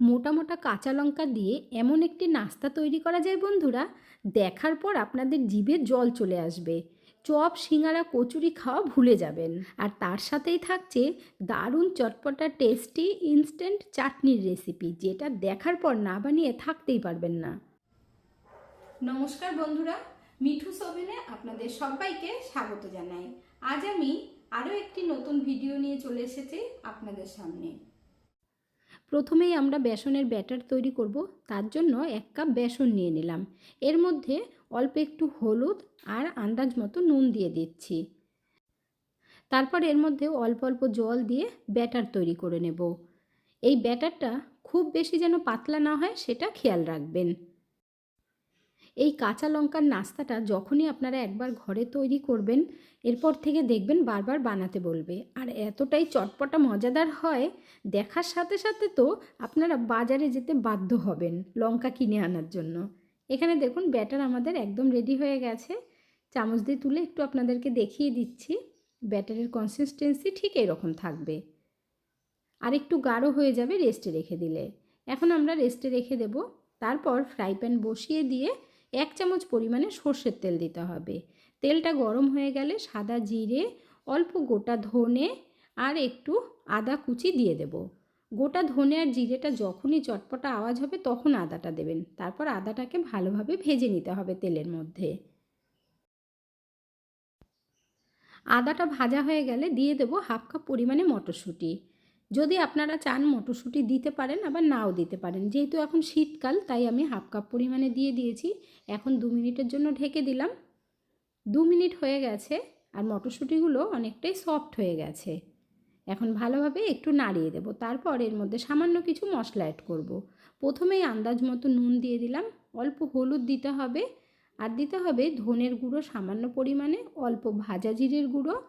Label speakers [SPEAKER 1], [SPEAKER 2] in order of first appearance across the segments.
[SPEAKER 1] মোটা মোটা কাঁচা লঙ্কা দিয়ে এমন একটি নাস্তা তৈরি করা যায় বন্ধুরা। দেখার পর আপনাদের জিভে জল চলে আসবে। চপ, সিঙ্গারা, কচুরি খাওয়া ভুলে যাবেন। আর তার সাথেই থাকছে দারুণ চটপটা টেস্টি ইনস্ট্যান্ট চাটনির রেসিপি যেটা দেখার পর না বানিয়ে থাকতেই পারবেন না। নমস্কার বন্ধুরা, মিঠু সোভেনে আপনাদের সবাইকে স্বাগত জানাই। আজ আমি আরও একটি নতুন ভিডিও নিয়ে চলে এসেছি আপনাদের সামনে। প্রথমেই আমরা বেসনের ব্যাটার তৈরি করব, তার জন্য এক কাপ বেসন নিয়ে নিলাম। এর মধ্যে অল্প একটু হলুদ আর আন্দাজ মতো নুন দিয়ে দিচ্ছি। তারপর এর মধ্যে অল্প অল্প জল দিয়ে ব্যাটার তৈরি করে নেব। এই ব্যাটারটা খুব বেশি যেন পাতলা না হয়, সেটা খেয়াল রাখবেন। এই কাঁচা লঙ্কার নাস্তাটা যখনই আপনারা একবার ঘরে তৈরি করবেন, এরপর থেকে দেখবেন বারবার বানাতে বলবে। আর এতটাই চটপটা মজাদার হয়, দেখার সাথে সাথে তো আপনারা বাজারে যেতে বাধ্য হবেন লঙ্কা কিনে আনার জন্য। এখানে দেখুন ব্যাটার আমাদের একদম রেডি হয়ে গেছে। চামচ দিয়ে তুলে একটু আপনাদেরকে দেখিয়ে দিচ্ছি। ব্যাটারের কনসিস্টেন্সি ঠিক এরকম থাকবে। আর একটু গাঢ় হয়ে যাবে রেস্টে রেখে দিলে। এখন আমরা রেস্টে রেখে দেব। তারপর ফ্রাই প্যান বসিয়ে দিয়ে এক চামচ পরিমাণে সর্ষের তেল দিতে হবে। তেলটা গরম হয়ে গেলে সাদা জিরে, অল্প গোটা ধনে আর একটু আদা কুচি দিয়ে দেব। গোটা ধনে আর জিরেটা যখনই চটপটা আওয়াজ হবে তখন আদাটা দেবেন। তারপর আদাটাকে ভালোভাবে ভেজে নিতে হবে তেলের মধ্যে। আদাটা ভাজা হয়ে গেলে দিয়ে দেব হাফ কাপ পরিমাণে মটরশুঁটি। যদি আপনারা চান মটরশুঁটি দিতে পারেন, আবার নাও দিতে পারেন। যেহেতু এখন শীতকাল, তাই আমি হাফ কাপ পরিমাণে দিয়ে দিয়েছি। এখন দু মিনিটের জন্য ঢেকে দিলাম। দু মিনিট হয়ে গেছে, আর মটরশুঁটিগুলো অনেকটাই সফট হয়ে গেছে। এখন ভালোভাবে একটু নাড়িয়ে দেব। তারপর এর মধ্যে সামান্য কিছু মশলা অ্যাড করব। প্রথমেই আন্দাজ মতো নুন দিয়ে দিলাম। অল্প হলুদ দিতে হবে। আর দিতে হবে ধনের গুঁড়ো সামান্য পরিমাণে, অল্প ভাজা জিরের গুঁড়ো।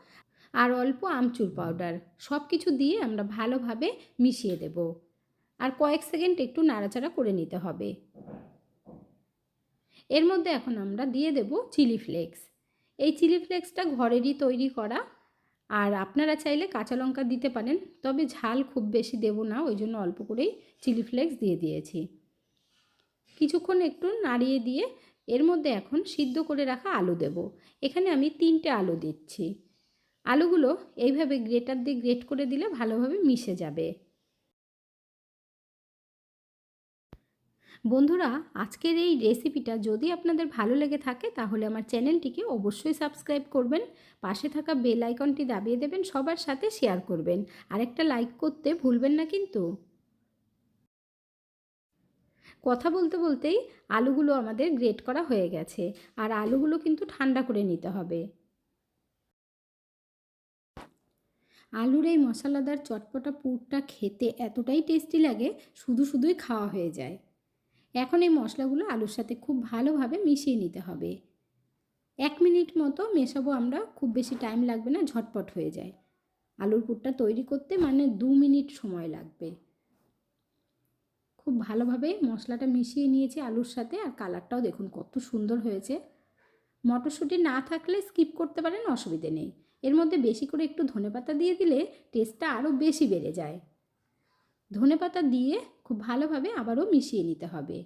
[SPEAKER 1] আর অল্প আমচুর পাউডার সব কিছু দিয়ে আমরা ভালোভাবে মিশিয়ে দেব। আর কয়েক সেকেন্ড একটু নাড়াচাড়া করে নিতে হবে। এর মধ্যে এখন আমরা দিয়ে দেব চিলি ফ্লেক্স এই চিলি ফ্লেক্সটা ঘরেরই তৈরি করা। আর আপনারা চাইলে কাঁচা লঙ্কা দিতে পারেন, তবে ঝাল খুব বেশি দেব না, ওই জন্য অল্প করেই চিলি ফ্লেক্স দিয়ে দিয়েছি। কিছুক্ষণ একটু নাড়িয়ে দিয়ে এর মধ্যে এখন সিদ্ধ করে রাখা আলু দেব। এখানে আমি তিনটে আলু দিচ্ছি। আলুগুলো এইভাবে গ্রেটার দিয়ে গ্রেট করে দিলে ভালোভাবে মিশে যাবে। বন্ধুরা, আজকের এই রেসিপিটা যদি আপনাদের ভালো লেগে থাকে, তাহলে আমার চ্যানেলটিকে অবশ্যই সাবস্ক্রাইব করবেন, পাশে থাকা বেল আইকনটি দাবিয়ে দেবেন, সবার সাথে শেয়ার করবেন। আর একটা লাইক করতে ভুলবেন না কিন্তু। কথা বলতে বলতেই আলুগুলো আমাদের গ্রেট করা হয়ে গেছে, আর আলুগুলো কিন্তু ঠান্ডা করে নিতে হবে। আলুর এই মশলাদার চটপটা পুরটা খেতে এতটাই টেস্টি লাগে, শুধু শুধুই খাওয়া হয়ে যায়। এখন এই মশলাগুলো আলুর সাথে খুব ভালোভাবে মিশিয়ে নিতে হবে। এক মিনিট মতো মেশাবো আমরা, খুব বেশি টাইম লাগবে না, ঝটপট হয়ে যায়। আলুর পুরটা তৈরি করতে মানে দু মিনিট সময় লাগবে। খুব ভালোভাবে মশলাটা মিশিয়ে নিয়েছি আলুর সাথে, আর কালারটাও দেখুন কত সুন্দর হয়েছে। মটরশুঁটি না থাকলে স্কিপ করতে পারেন, অসুবিধে নেই। এর মধ্যে বেশি করে একটু ধনেপাতা দিয়ে দিলে টেস্টটা আরও বেশি বেড়ে যায়। ধনেপাতা দিয়ে খুব ভালোভাবে আবারও মিশিয়ে নিতে হবে।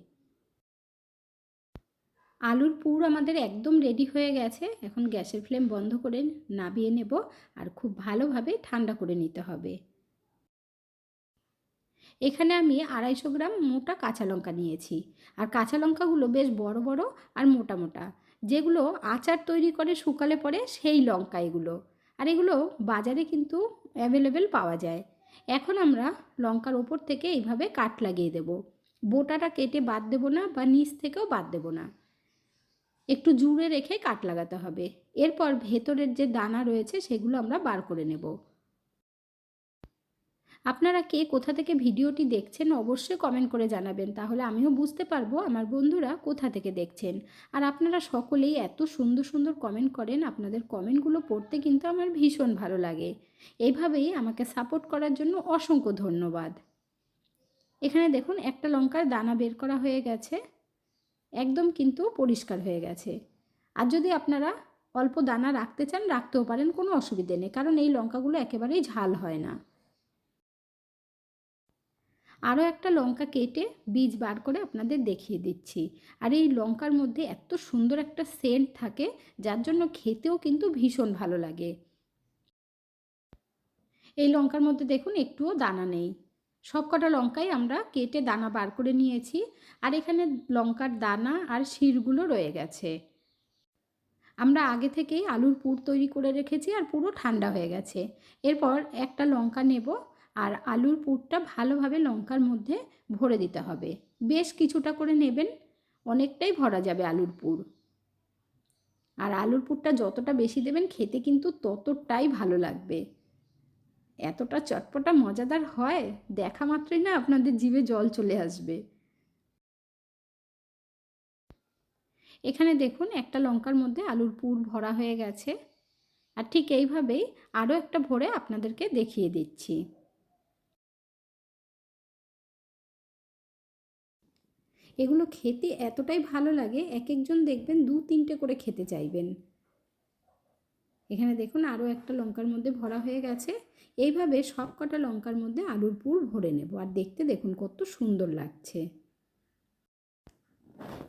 [SPEAKER 1] আলুর পুর আমাদের একদম রেডি হয়ে গেছে। এখন গ্যাসের ফ্লেম বন্ধ করে নাবিয়ে নেব আর খুব ভালোভাবে ঠান্ডা করে নিতে হবে। এখানে আমি আড়াইশো গ্রাম মোটা কাঁচা লঙ্কা নিয়েছি। আর কাঁচা লঙ্কাগুলো বেশ বড় বড় আর মোটা মোটা। যেগুলো আচার তৈরি করে শুকালে পরে সেই লঙ্কা এগুলো। আর এগুলো বাজারে কিন্তু অ্যাভেলেবেল পাওয়া যায়। এখন আমরা লঙ্কার ওপর থেকে এইভাবে কাট লাগিয়ে দেব। বোটাটা কেটে বাদ দেবো না বা নিচ থেকেও বাদ দেবো না। একটু জুড়ে রেখে কাট লাগাতে হবে। এরপর ভেতরের যে দানা রয়েছে সেগুলো আমরা বার করে নেব। আপনারা কে, কোথা থেকে ভিডিওটি দেখছেন অবশ্যই কমেন্ট করে জানাবেন। তাহলে আমিও বুঝতে পারব আমার বন্ধুরা কোথা থেকে দেখছেন। আর আপনারা সকলেই এত সুন্দর সুন্দর কমেন্ট করেন, আপনাদের কমেন্টগুলো পড়তে কিন্তু আমার ভীষণ ভালো লাগে। এইভাবেই আমাকে সাপোর্ট করার জন্য অসংখ্য ধন্যবাদ। এখানে দেখুন, একটা লঙ্কার দানা বের করা হয়ে গেছে। একদম কিন্তু পরিষ্কার হয়ে গেছে। আর যদি আপনারা অল্প দানা রাখতে চান, রাখতেও পারেন, কোনো অসুবিধে নেই। কারণ এই লঙ্কাগুলো একেবারেই ঝাল হয় না। আরও একটা লঙ্কা কেটে বীজ বার করে আপনাদের দেখিয়ে দিচ্ছি। আর এই লঙ্কার মধ্যে এত সুন্দর একটা সেন্ট থাকে, যার জন্য খেতেও কিন্তু ভীষণ ভালো লাগে। এই লঙ্কার মধ্যে দেখুন, একটুও দানা নেই। সব কটা লঙ্কাই আমরা কেটে দানা বার করে নিয়েছি, আর এখানে লঙ্কার দানা আর শিরগুলো রয়ে গেছে। আমরা আগে থেকেই আলুর পুর তৈরি করে রেখেছি আর পুরো ঠান্ডা হয়ে গেছে। এরপর একটা লঙ্কা নেব আর আলুর পুরটা ভালোভাবে লঙ্কার মধ্যে ভরে দিতে হবে। বেশ কিছুটা করে নেবেন, অনেকটাই ভরা যাবে আলুর পুর। আর আলুর পুরটা যতটা বেশি দেবেন খেতে কিন্তু ততটাই ভালো লাগবে। এতটা চটপটা মজাদার হয়, দেখা মাত্রই না আপনাদের জিভে জল চলে আসবে। এখানে দেখুন, একটা লঙ্কার মধ্যে আলুর পুর ভরা হয়ে গেছে। আর ঠিক এইভাবেই আরও একটা ভরে আপনাদেরকে দেখিয়ে দিচ্ছি। এগুলো খেতে এতটাই ভালো লাগে এক একজন দেখবেন দু তিনটে করে খেতে চাইবেন। এখানে দেখুন আরও একটা লঙ্কার মধ্যে ভরা হয়ে গেছে। এইভাবে সব কটা লঙ্কার মধ্যে আলুর পুর ভরে নেব আর দেখতে দেখুন কত সুন্দর লাগছে।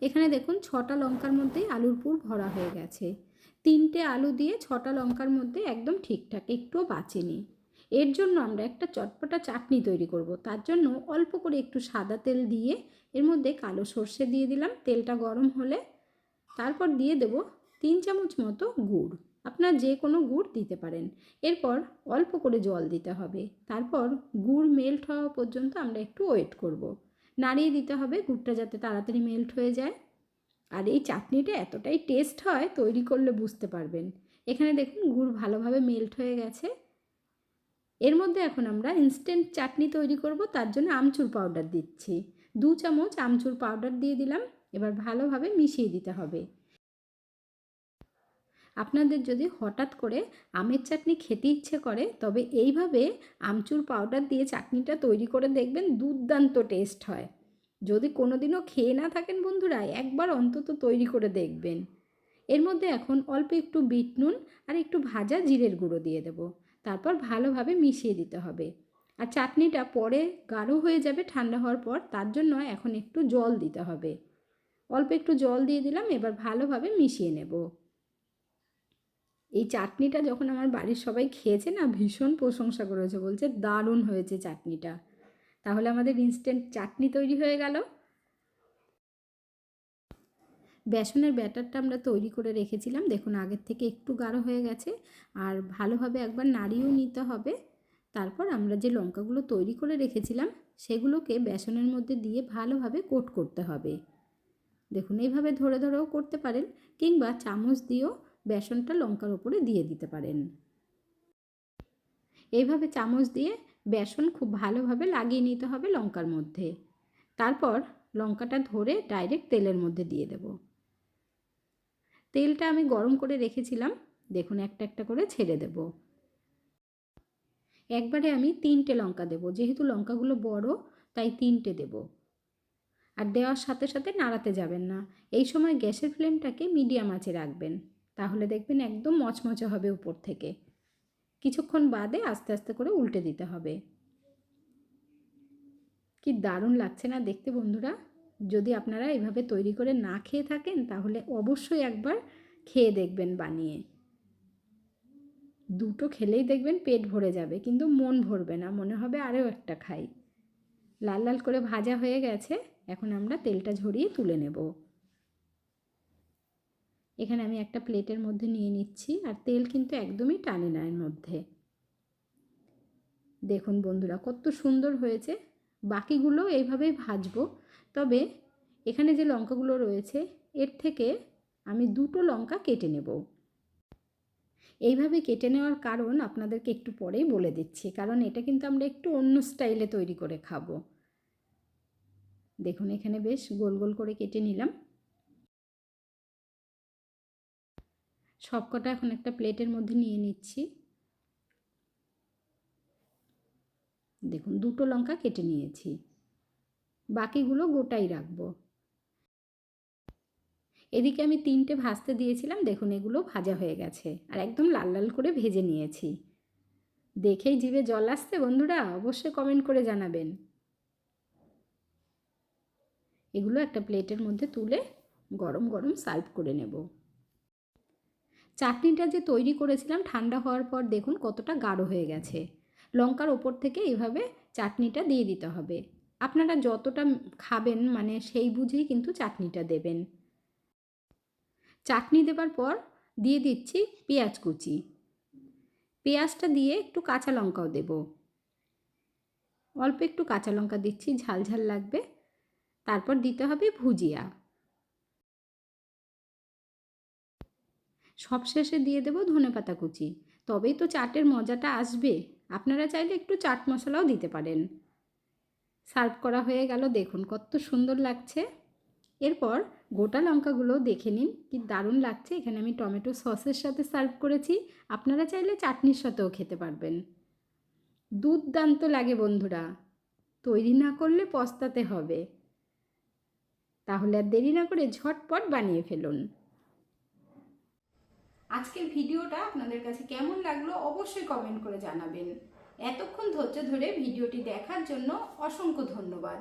[SPEAKER 1] এখানে দেখুন ছটা লঙ্কার মধ্যেই আলুর পুর ভরা হয়ে গেছে। তিনটে আলু দিয়ে ছটা লঙ্কার মধ্যে একদম ঠিকঠাক, একটুও বাঁচেনি। এর জন্য আমরা একটা চটপটা চাটনি তৈরি করব। তার জন্য অল্প করে একটু সাদা তেল দিয়ে এর মধ্যে কালো সর্ষে দিয়ে দিলাম, তেলটা গরম হলে। তারপর দিয়ে দেব তিন চামচ মতো গুড়। আপনার যে কোনো গুড় দিতে পারেন। এরপর অল্প করে জল দিতে হবে। তারপর গুড় মেল্ট হওয়া পর্যন্ত আমরা একটু ওয়েট করব। নাড়িয়ে দিতে হবে গুড়টা যাতে তাড়াতাড়ি মেল্ট হয়ে যায়। আর এই চাটনিটা এতটাই টেস্ট হয়, তৈরি করলে বুঝতে পারবেন। এখানে দেখুন গুড় ভালোভাবে মেল্ট হয়ে গেছে। এর মধ্যে এখন আমরা ইনস্ট্যান্ট চাটনি তৈরি করব, তার জন্য আমচুর পাউডার দিচ্ছি। দু চামচ আমচুর পাউডার দিয়ে দিলাম, এবার ভালোভাবে মিশিয়ে দিতে হবে। আপনাদের যদি হঠাৎ করে আমের চাটনি খেতে ইচ্ছে করে, তবে এইভাবে আমচুর পাউডার দিয়ে চাটনিটা তৈরি করে দেখবেন দুর্দান্ত টেস্ট হয়। যদি কোনো দিনও খেয়ে না থাকেন বন্ধুরা, একবার অন্তত তৈরি করে দেখবেন। এর মধ্যে এখন অল্প একটু বিট নুন আর একটু ভাজা জিরের গুঁড়ো দিয়ে দেব। তারপর ভালোভাবে মিশিয়ে দিতে হবে। আর চাটনিটা পরে গাঢ় হয়ে যাবে ঠান্ডা হওয়ার পর, তার জন্য এখন একটু জল দিতে হবে। অল্প একটু জল দিয়ে দিলাম, এবার ভালোভাবে মিশিয়ে নেব। এই চাটনিটা যখন আমার বাড়ির সবাই খেয়েছে না, ভীষণ প্রশংসা করেছে, বলছে দারুণ হয়েছে চাটনিটা। তাহলে আমাদের ইনস্ট্যান্ট চাটনি তৈরি হয়ে গেল। বেসনের ব্যাটারটা আমরা তৈরি করে রেখেছিলাম, দেখুন আগের থেকে একটু গাঢ় হয়ে গেছে, আর ভালোভাবে একবার নাড়িয়েও নিতে হবে। তারপর আমরা যে লঙ্কাগুলো তৈরি করে রেখেছিলাম, সেগুলোকে বেসনের মধ্যে দিয়ে ভালোভাবে কোট করতে হবে। দেখুন, এইভাবে ধরে ধরেও করতে পারেন কিংবা চামচ দিয়েও বেসনটা লঙ্কার ওপরে দিয়ে দিতে পারেন। এইভাবে চামচ দিয়ে বেসন খুব ভালোভাবে লাগিয়ে নিতে হবে লঙ্কার মধ্যে। তারপর লঙ্কাটা ধরে ডাইরেক্ট তেলের মধ্যে দিয়ে দেব। তেলটা আমি গরম করে রেখেছিলাম, দেখুন একটা একটা করে ছেড়ে দেব। একবারে আমি তিনটে লঙ্কা দেব। যেহেতু লঙ্কাগুলো বড়, তাই তিনটে দেব। আর দেওয়ার সাথে সাথে নাড়াতে যাবেন না। এই সময় গ্যাসের ফ্লেমটাকে মিডিয়াম আঁচে রাখবেন। তাহলে দেখবেন একদম মচমচে হবে উপর থেকে। কিছুক্ষণ বাদে আস্তে আস্তে করে উল্টে দিতে হবে। কি দারুণ লাগছে না দেখতে বন্ধুরা? যদি আপনারা এভাবে তৈরি করে না খেয়ে থাকেন, তাহলে অবশ্যই একবার খেয়ে দেখবেন বানিয়ে। দুটো খেলেই দেখবেন পেট ভরে যাবে, কিন্তু মন ভরবে না, মনে হবে আরও একটা খাই। লাল লাল করে ভাজা হয়ে গেছে, এখন আমরা তেলটা ঝরিয়ে তুলে নেব। এখানে আমি একটা প্লেটের মধ্যে নিয়ে নিচ্ছি, আর তেল কিন্তু একদমই টানে না এর মধ্যে। দেখুন বন্ধুরা, কত সুন্দর হয়েছে। বাকিগুলো এইভাবেই ভাজবো, তবে এখানে যে লঙ্কাগুলো রয়েছে, এর থেকে আমি দুটো লঙ্কা কেটে নেব। এইভাবে কেটে নেওয়ার কারণ আপনাদেরকে একটু পরেই বলে দিচ্ছি, কারণ এটা কিন্তু আমরা একটু অন্য স্টাইলে তৈরি করে খাব। দেখুন, এখানে বেশ গোল গোল করে কেটে নিলাম। সবকটা এখন একটা প্লেটের মধ্যে নিয়ে নিচ্ছি। দেখুন, দুটো লঙ্কা কেটে নিয়েছি। বাকিগুলো গোটাই রাখব। এদিকে আমি তিনটে ভাজতে দিয়েছিলাম, দেখুন এগুলো ভাজা হয়ে গেছে। আর একদম লাল লাল করে ভেজে নিয়েছি। দেখেই জিভে জল আসছে বন্ধুরা, অবশ্যই কমেন্ট করে জানাবেন। এগুলো একটা প্লেটের মধ্যে তুলে গরম গরম সার্ভ করে নেব। চাটনিটা যে তৈরি করেছিলাম ঠান্ডা হওয়ার পর দেখুন কতটা গাঢ় হয়ে গেছে। লঙ্কার ওপর থেকে এইভাবে চাটনিটা দিয়ে দিতে হবে। আপনারা যতটা খাবেন মানে সেই বুঝেই কিন্তু চাটনিটা দেবেন। চাটনি দেবার পর দিয়ে দিচ্ছি পেঁয়াজ কুচি। পেঁয়াজটা দিয়ে একটু কাঁচা লঙ্কাও দেব। অল্প একটু কাঁচা লঙ্কা দিচ্ছি, ঝাল ঝাল লাগবে। তারপর দিতে হবে ভুজিয়া। সবশেষে দিয়ে দেবো ধনেপাতা কুচি। তবেই তো চাটের মজাটা আসবে। আপনারা চাইলে একটু চাট মশলাও দিতে পারেন। সার্ভ করা হয়ে গেল, দেখুন কত সুন্দর লাগছে। এরপর গোটা লঙ্কাগুলো দেখে নিন, কি দারুণ লাগছে। এখানে আমি টমেটো সসের সাথে সার্ভ করেছি। আপনারা চাইলে চাটনির সাথেও খেতে পারবেন। দুর্দান্ত লাগে বন্ধুরা। তৈরি না করলে পস্তাতে হবে। তাহলে আর দেরি না করে ঝটপট বানিয়ে ফেলুন। আজকের ভিডিওটা আপনাদের কাছে কেমন লাগল অবশ্যই কমেন্ট করে জানাবেন। এতক্ষণ ধৈর্য ধরে ভিডিওটি দেখার জন্য অসংখ্য ধন্যবাদ।